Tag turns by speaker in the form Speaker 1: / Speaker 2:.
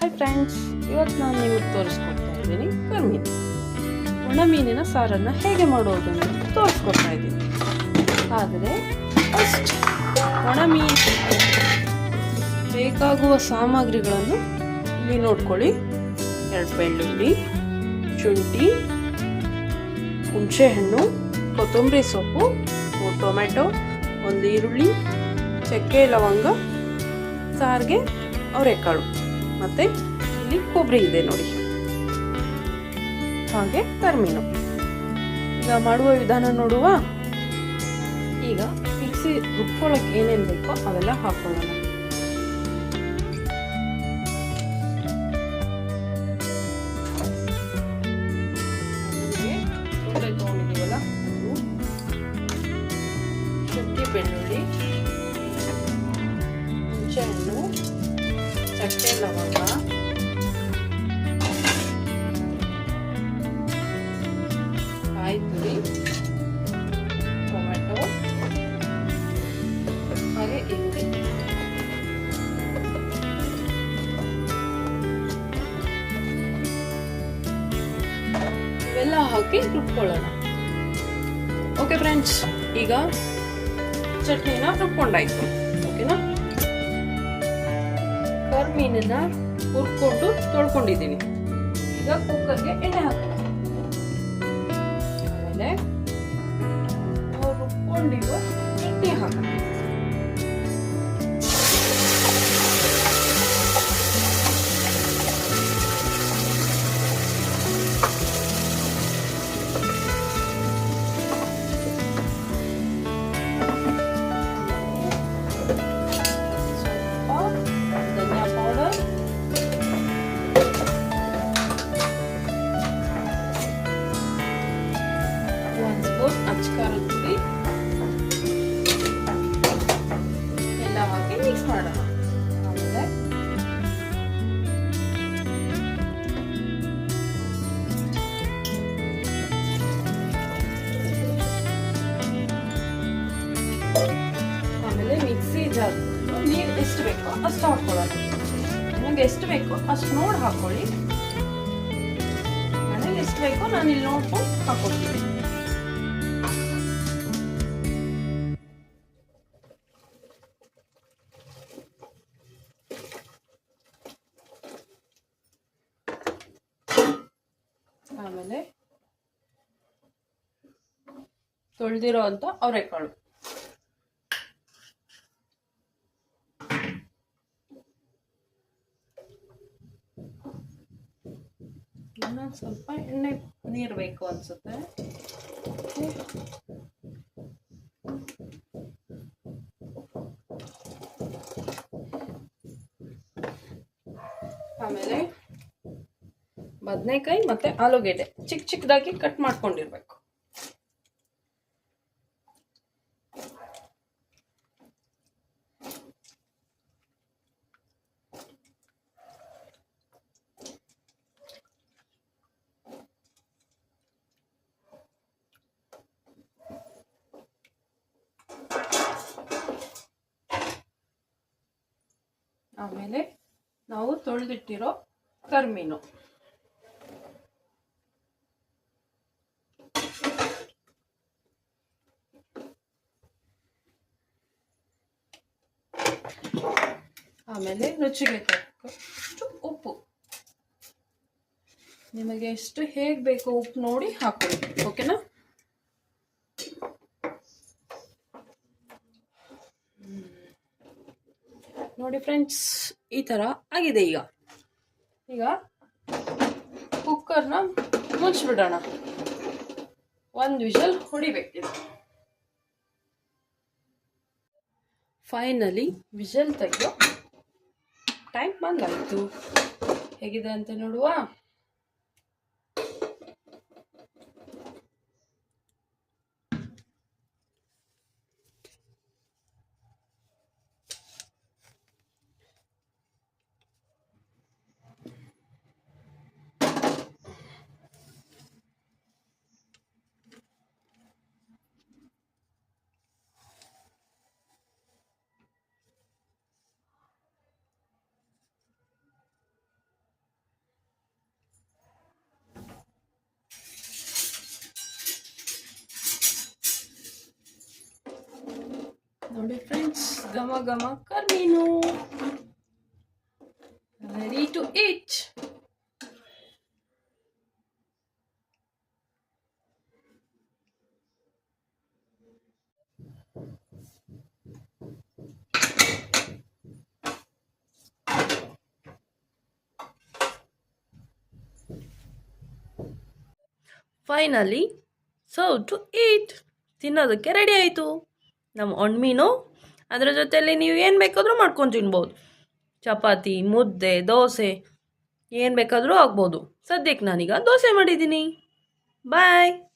Speaker 1: Hi friends ಇವತ್ತು ನಾನು ನೀವು ತೋರಿಸ್ಕೊಡ್ತಾ ಇದ್ದೀನಿ ಕರ್ಮೀನು ಒಣ ಮೀನಿನ ಸಾರನ್ನು ಹೇಗೆ ಮಾಡೋದು ಅಂತ ತೋರಿಸ್ಕೊಡ್ತಾ ಇದ್ದೀನಿ. ಆದರೆ ಫಸ್ಟ್ ಒಣ ಮೀನು ಬೇಕಾಗುವ ಸಾಮಗ್ರಿಗಳನ್ನು ಇಲ್ಲಿ ನೋಡ್ಕೊಳ್ಳಿ. ಎರಡು ಬೆಳ್ಳುಳ್ಳಿ, ಶುಂಠಿ, ಹುಣಸೆಹಣ್ಣು, ಕೊತ್ತಂಬರಿ ಸೊಪ್ಪು ಟೊಮೆಟೊ ಒಂದು ಈರುಳ್ಳಿ, ಚಕ್ಕೆ, ಲವಂಗ, ಸಾರಿಗೆ, ಅವರೆಕಾಳು. ಮತ್ತು ಇಲ್ಲಿ ಕೊಬ್ಬರಿ ಇದೆ ನೋಡಿ. ಹಾಗೆ ಕರ್ಮೀನು. ಈಗ ಮಾಡುವ ವಿಧಾನ ನೋಡುವ. ಈಗ ಮಿಕ್ಸಿ ರುಬ್ಕೊಳ್ಳೋಕೆ ಏನೇನು ಬೇಕೋ ಅವೆಲ್ಲ ಹಾಕೊಳ್ಳೋಣ. ಬೆಳ್ಳುಳ್ಳಿ ಬೆಳ್ಳುಳ್ಳಿ ಹುಣಸೆಹಣ್ಣು ಚಕ್ಕೆ ಲವಂಗ. ಕಾಯಿ ತುರಿ ಟೊಮೆಟೊ. ಹಾಗೆ ಈರುಳ್ಳಿ ಇವೆಲ್ಲ ಹಾಕಿ ರುಬ್ಕೊಳ್ಳೋಣ. ಓಕೆ ಫ್ರೆಂಡ್ಸ್ ಈಗ ಚಟ್ನಿನ ರುಬ್ಕೊಂಡಾಯ್ತು. ಓಕೆನಾ ಕರ್ಮೀನನ್ನ ಹುರ್ಕೊಂಡು ತೊಳ್ಕೊಂಡಿದ್ದೀನಿ. ಈಗ ಕುಕ್ಕರ್ಗೆ ಎಣ್ಣೆ ಹಾಕೋಣ. ಆಮೇಲೆ ರುಬ್ಕೊಂಡಿರೋ ಮಿಕ್ಸ್ ಮಾಡೋಣ ಆಮೇಲೆ ಆಮೇಲೆ ಮಿಕ್ಸಿ ಜಾರ್. ನೀರು ಎಷ್ಟು ಬೇಕೋ ಅಷ್ಟು ಹಾಕೊಳ್ಳೋಣ ನಿಮಗೆ ಎಷ್ಟು ಬೇಕೋ ಅಷ್ಟು ನೋಡಿ ಹಾಕೊಳ್ಳಿ ನನಗೆ ಎಷ್ಟು ಬೇಕೋ ನಾನು ಇಲ್ಲಿ ನೋಡ್ಕೊಂಡು ಹಾಕೊಳ್ತೀನಿ ಆಮೇಲೆ ತೊಳೆದಿರೋ ಅಂತ ಅವರೆಕಾಳು ಇನ್ನೊಂದು ಸ್ವಲ್ಪ ಎಣ್ಣೆ ನೀರು ಬೇಕು ಅನ್ಸುತ್ತೆ ಆಮೇಲೆ ಬದನೆಕಾಯಿ ಮತ್ತೆ ಆಲೂಗೆಡ್ಡೆ. ಚಿಕ್ಕ ಚಿಕ್ಕದಾಗಿ ಕಟ್ ಮಾಡ್ಕೊಂಡಿರ್ಬೇಕು. ಆಮೇಲೆ ನಾವು ತೊಳೆದಿಟ್ಟಿರೋ ಕರ್ಮೀನು. ಆಮೇಲೆ ರುಚಿಗೆ ತಕ್ಕಷ್ಟು ಉಪ್ಪು. ನಿಮಗೆ ಎಷ್ಟು ಹೇಗೆ ಬೇಕು ಉಪ್ಪು ನೋಡಿ ಹಾಕೊಳ್ಳಿ, ಓಕೆನಾ? ನೋಡಿ ಫ್ರೆಂಡ್ಸ್, ಈ ಥರ ಆಗಿದೆ ಈಗ. ಈಗ ಕುಕ್ಕರ್ನ ಮುಚ್ಚಿಬಿಡೋಣ. ಒಂದು ವಿಷಲ್ ಹೊಡಿಬೇಕಿದೆ. ಫೈನಲಿ ವಿಷಲ್ ತೆಗೆದು ಟೈಮ್ ಬಂದಾಯಿತು ಹೇಗಿದೆ ಅಂತ ನೋಡುವ? ನೋಡಿ ಫ್ರೆಂಡ್ಸ್ ಗಮ ಘಮ ಕರ್ಮೀನು ready to eat finally serve to eat ತಿನ್ನೋದಕ್ಕೆ ರೆಡಿ ಆಯಿತು. ನಮ್ಮ ಒಣ್ಮೀನು ಅದರ ಜೊತೆಯಲ್ಲಿ ನೀವು ಏನು ಬೇಕಾದರೂ ಮಾಡ್ಕೊಂಡು ತಿನ್ಬೋದು. ಚಪಾತಿ, ಮುದ್ದೆ, ದೋಸೆ, ಏನು ಬೇಕಾದರೂ ಆಗ್ಬೋದು. ಸದ್ಯಕ್ಕೆ ನಾನೀಗ ದೋಸೆ ಮಾಡಿದ್ದೀನಿ. ಬಾಯ್